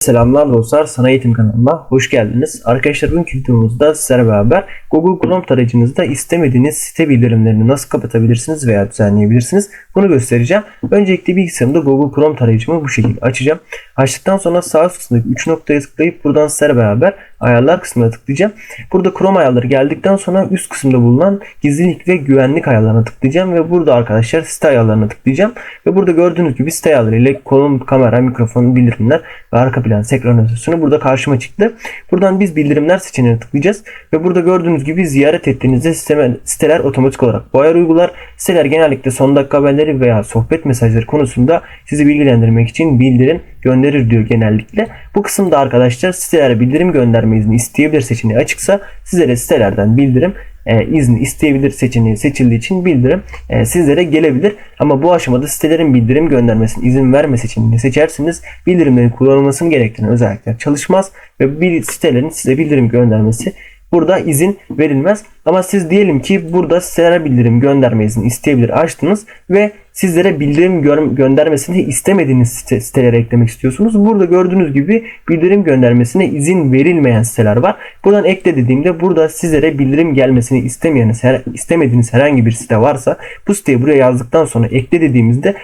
Selamlar dostlar, Sana Eğitim kanalına hoş geldiniz. Arkadaşlar bugünkü videomuzda sizlerle beraber Google Chrome tarayıcınızda istemediğiniz site bildirimlerini nasıl kapatabilirsiniz veya düzenleyebilirsiniz bunu göstereceğim. Öncelikle bilgisayarımda Google Chrome tarayıcımı bu şekilde açacağım. Açtıktan sonra sağ üst kısmındaki 3 noktaya tıklayıp buradan sizlerle beraber ayarlar kısmına tıklayacağım. Burada Chrome ayarları geldikten sonra üst kısımda bulunan gizlilik ve güvenlik ayarlarına tıklayacağım ve burada arkadaşlar site ayarlarına tıklayacağım. Ve burada gördüğünüz gibi site ayarları ile konum, kamera, mikrofon, bildirimler ve arka plan senkronizasyonu burada karşıma çıktı. Buradan biz bildirimler seçeneğine tıklayacağız ve burada gördüğünüz gibi ziyaret ettiğinizde sisteme, siteler otomatik olarak bu ayarı uygular. Siteler genellikle son dakika haberleri veya sohbet mesajları konusunda sizi bilgilendirmek için bildirim gönderir diyor genellikle. Bu kısımda arkadaşlar sitelere bildirim gönderme izni isteyebilir seçeneği açıksa sizlere sitelerden bildirim e, izni isteyebilir seçeneği seçildiği için bildirim e, sizlere gelebilir. Ama bu aşamada sitelerin bildirim göndermesine izin verme seçeneğini seçerseniz bildirimlerin kullanılmasını gerektiren özellikler çalışmaz ve bir sitelerin size bildirim göndermesi burada izin verilmez. Ama siz diyelim ki burada sitelere bildirim gönderme izni isteyebilir açtınız ve sizlere bildirim gö- göndermesini istemediğiniz site, sitelere eklemek istiyorsunuz. Burada gördüğünüz gibi bildirim göndermesine izin verilmeyen siteler var. Buradan ekle dediğimde burada sizlere bildirim gelmesini istemeyeniz, her, istemediğiniz herhangi bir site varsa bu siteyi buraya yazdıktan sonra ekle dediğimizde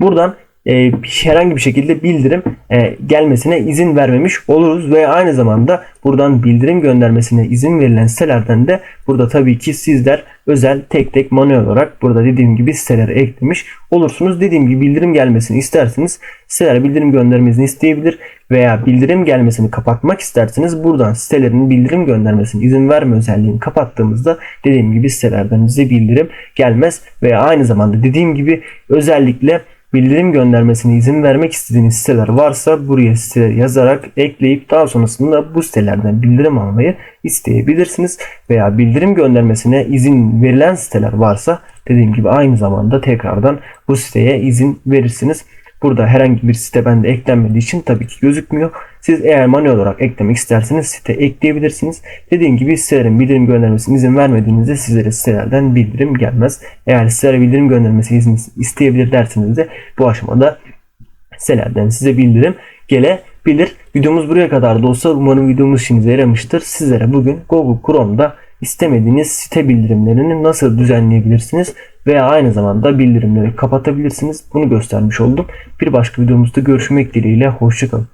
buradan e, herhangi bir şekilde bildirim e, gelmesine izin vermemiş oluruz ve aynı zamanda buradan bildirim göndermesine izin verilen sitelerden de burada tabii ki sizler özel tek tek manuel olarak burada dediğim gibi sitelere eklemiş olursunuz. Dediğim gibi bildirim gelmesini isterseniz sitelere bildirim göndermesini isteyebilir veya bildirim gelmesini kapatmak isterseniz buradan sitelerin bildirim göndermesine izin verme özelliğini kapattığımızda dediğim gibi sitelerden size bildirim gelmez veya aynı zamanda dediğim gibi özellikle bildirim göndermesine izin vermek istediğiniz siteler varsa buraya site yazarak ekleyip daha sonrasında bu sitelerden bildirim almayı isteyebilirsiniz. Veya bildirim göndermesine izin verilen siteler varsa dediğim gibi aynı zamanda tekrardan bu siteye izin verirsiniz. Burada herhangi bir site bende eklenmediği için tabii ki gözükmüyor. Siz eğer manuel olarak eklemek isterseniz site ekleyebilirsiniz. Dediğim gibi sitelerin bildirim göndermesine izin vermediğinizde sizlere sitelerden bildirim gelmez. Eğer sitelere bildirim göndermesi izin isteyebilir derseniz de bu aşamada sitelerden size bildirim gelebilir. Videomuz buraya kadar da olsa umarım videomuz işinize yaramıştır. Sizlere bugün Google Chrome'da istemediğiniz site bildirimlerini nasıl düzenleyebilirsiniz veya aynı zamanda bildirimleri kapatabilirsiniz. Bunu göstermiş oldum. Bir başka videomuzda görüşmek dileğiyle. Hoşçakalın.